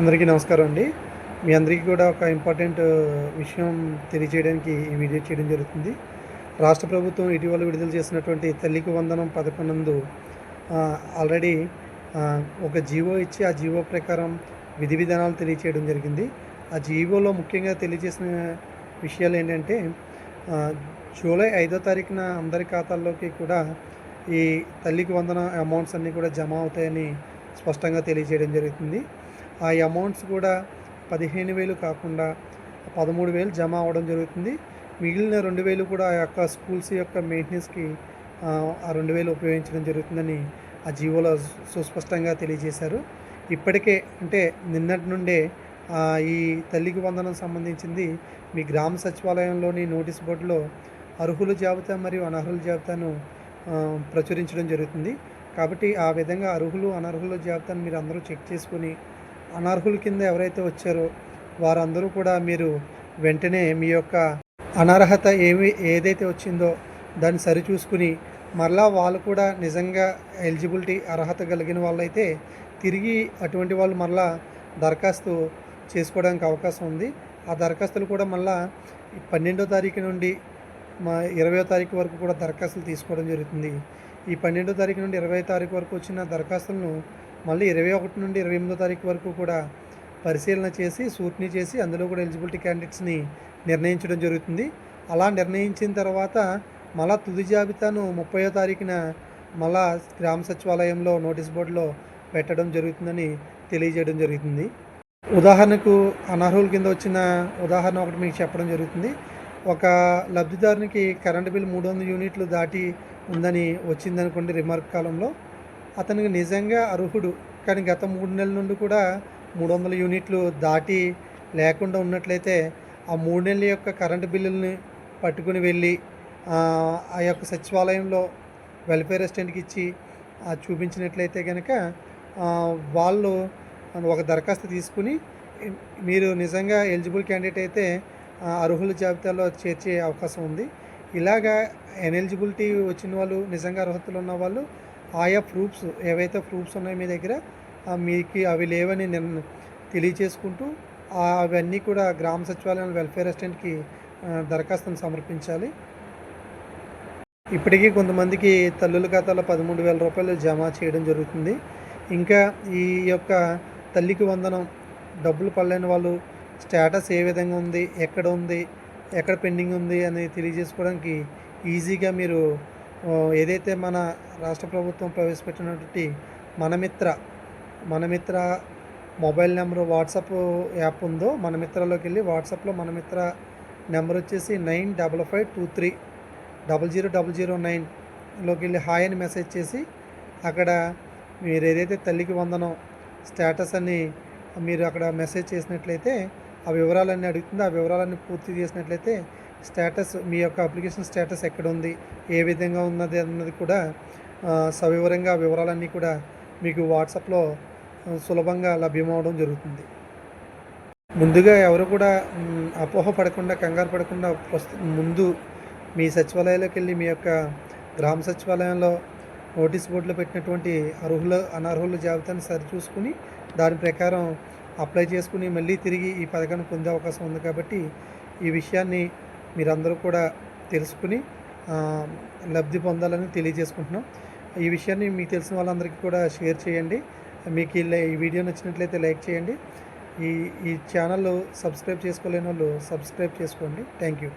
అందరికీ నమస్కారం అండి. మీ అందరికీ కూడా ఒక ఇంపార్టెంట్ విషయం తెలియజేయడానికి ఈ వీడియో చేయడం జరుగుతుంది. రాష్ట్ర ప్రభుత్వం ఇటీవల విడుదల చేసినటువంటి తల్లికి వందనం పథకం నందు ఆల్రెడీ ఒక జీవో ఇచ్చి ఆ జీవో ప్రకారం విధి విధానాలు తెలియచేయడం జరిగింది. ఆ జీవోలో ముఖ్యంగా తెలియజేసిన విషయాలు ఏంటంటే జూలై ఐదో తారీఖున అందరి ఖాతాల్లోకి కూడా ఈ తల్లికి వందన అమౌంట్స్ అన్నీ కూడా జమ అవుతాయని స్పష్టంగా తెలియజేయడం జరుగుతుంది. ఆ అమౌంట్స్ కూడా పదిహేను వేలు కాకుండా పదమూడు వేలు జమ అవ్వడం జరుగుతుంది. మిగిలిన రెండు వేలు కూడా ఆ యొక్క స్కూల్స్ యొక్క మెయింటెనెన్స్కి ఆ, రెండు వేలు ఉపయోగించడం జరుగుతుందని ఆ జీవోలో సుస్పష్టంగా తెలియజేశారు. ఇప్పటికే అంటే నిన్నటి నుండే ఈ తల్లికి వందనం సంబంధించింది మీ గ్రామ సచివాలయంలోని నోటీస్ బోర్డులో అర్హుల జాబితా మరియు అనర్హుల జాబితాను ప్రచురించడం జరుగుతుంది. కాబట్టి ఆ విధంగా అర్హులు అనర్హుల జాబితాను మీరు అందరూ చెక్ చేసుకొని అనర్హుల కింద ఎవరైతే వచ్చారో వారందరూ కూడా మీరు వెంటనే మీ యొక్క అనర్హత ఏమి ఏదైతే వచ్చిందో దాన్ని సరిచూసుకుని మరలా వాళ్ళు కూడా నిజంగా ఎలిజిబిలిటీ అర్హత కలిగిన వాళ్ళైతే తిరిగి అటువంటి వాళ్ళు మరలా దరఖాస్తు చేసుకోవడానికి అవకాశం ఉంది. ఆ దరఖాస్తులు కూడా మళ్ళా పన్నెండో తారీఖు నుండి మా ఇరవయో తారీఖు వరకు కూడా దరఖాస్తులు తీసుకోవడం జరుగుతుంది. ఈ పన్నెండో తారీఖు నుండి ఇరవై తారీఖు వరకు వచ్చిన దరఖాస్తులను మళ్ళీ ఇరవై ఒకటి నుండి ఇరవై ఎనిమిదో తారీఖు వరకు కూడా పరిశీలన చేసి సూట్ని చేసి అందులో కూడా ఎలిజిబిలిటీ క్యాండిడేట్స్ని నిర్ణయించడం జరుగుతుంది. అలా నిర్ణయించిన తర్వాత మళ్ళా తుది జాబితాను ముప్పయో తారీఖున మళ్ళా గ్రామ సచివాలయంలో నోటీస్ బోర్డులో పెట్టడం జరుగుతుందని తెలియజేయడం జరుగుతుంది. ఉదాహరణకు అనర్హుల కింద వచ్చిన ఉదాహరణ ఒకటి మీకు చెప్పడం జరుగుతుంది. ఒక లబ్ధిదారునికి కరెంటు బిల్ మూడు వందల యూనిట్లు దాటి ఉందని వచ్చిందనుకోండి రిమార్క్ కాలంలో. అతనికి నిజంగా అర్హుడు. కానీ గత మూడు నెలల నుండి కూడా మూడు వందల యూనిట్లు దాటి లేకుండా ఉన్నట్లయితే ఆ మూడు నెలల యొక్క కరెంటు బిల్లుల్ని పట్టుకుని వెళ్ళి ఆ యొక్క సచివాలయంలో వెల్ఫేర్ అసిస్టెంట్కి ఇచ్చి చూపించినట్లయితే కనుక వాళ్ళు ఒక దరఖాస్తు తీసుకుని మీరు నిజంగా ఎలిజిబుల్ క్యాండిడేట్ అయితే అర్హుల జాబితాలో చేర్చే అవకాశం ఉంది. ఇలాగా ఎనెలిజిబిలిటీ వచ్చిన వాళ్ళు నిజంగా అర్హతలు ఉన్న వాళ్ళు ఆయా ప్రూఫ్స్ ఏవైతే ప్రూఫ్స్ ఉన్నాయో మీ దగ్గర మీకు అవి లేవని నేను తెలియచేసుకుంటూ అవన్నీ కూడా గ్రామ సచివాలయం వెల్ఫేర్ అసిస్టెంట్కి దరఖాస్తును సమర్పించాలి. ఇప్పటికీ కొంతమందికి తల్లుల ఖాతాలో పదమూడు వేల రూపాయలు జమ చేయడం జరుగుతుంది. ఇంకా ఈ యొక్క తల్లికి వందనం డబ్బులు పడలేని వాళ్ళు స్టేటస్ ఏ విధంగా ఉంది ఎక్కడ ఉంది ఎక్కడ పెండింగ్ ఉంది అని తెలియజేసుకోవడానికి ఈజీగా మీరు ఏదైతే మన రాష్ట్ర ప్రభుత్వం ప్రవేశపెట్టినటువంటి Manamitra Manamitra mobile number WhatsApp app ఉందో మనమిత్రలోకి వెళ్ళి వాట్సాప్లో మనమిత్ర నెంబర్ వచ్చేసి nine double five two three double zero double zero నైన్లోకి వెళ్ళి హాయ్ అని మెసేజ్ చేసి అక్కడ మీరు ఏదైతే తల్లికి వందనం స్టేటస్ అని మీరు అక్కడ మెసేజ్ చేసినట్లయితే ఆ వివరాలన్నీ అడుగుతుంది. ఆ వివరాలన్నీ పూర్తి చేసినట్లయితే స్టేటస్ మీ యొక్క అప్లికేషన్ స్టేటస్ ఎక్కడ ఉంది ఏ విధంగా ఉన్నది అన్నది కూడా సవివరంగా వివరాలన్నీ కూడా మీకు వాట్సాప్లో సులభంగా లభ్యమవడం జరుగుతుంది. ముందుగా ఎవరు కూడా అపోహ పడకుండా కంగారు పడకుండా ముందు మీ సచివాలయంలోకి వెళ్ళి మీ యొక్క గ్రామ సచివాలయంలో నోటీస్ బోర్డులో పెట్టినటువంటి అర్హుల అనర్హుల జాబితాను సరిచూసుకుని దాని ప్రకారం అప్లై చేసుకుని మళ్ళీ తిరిగి ఈ పథకాన్ని పొందే అవకాశం ఉంది కాబట్టి ఈ విషయాన్ని మీరందరూ కూడా తెలుసుకుని లబ్ధి పొందాలని తెలియజేసుకుంటున్నాం. ఈ విషయాన్ని మీకు తెలిసిన వాళ్ళందరికీ కూడా షేర్ చేయండి. మీకు లై- ఈ వీడియో నచ్చినట్లయితే లైక్ చేయండి. ఈ ఈ ఛానల్ సబ్స్క్రైబ్ చేసుకోలేని వాళ్ళు సబ్స్క్రైబ్ చేసుకోండి. Thank you.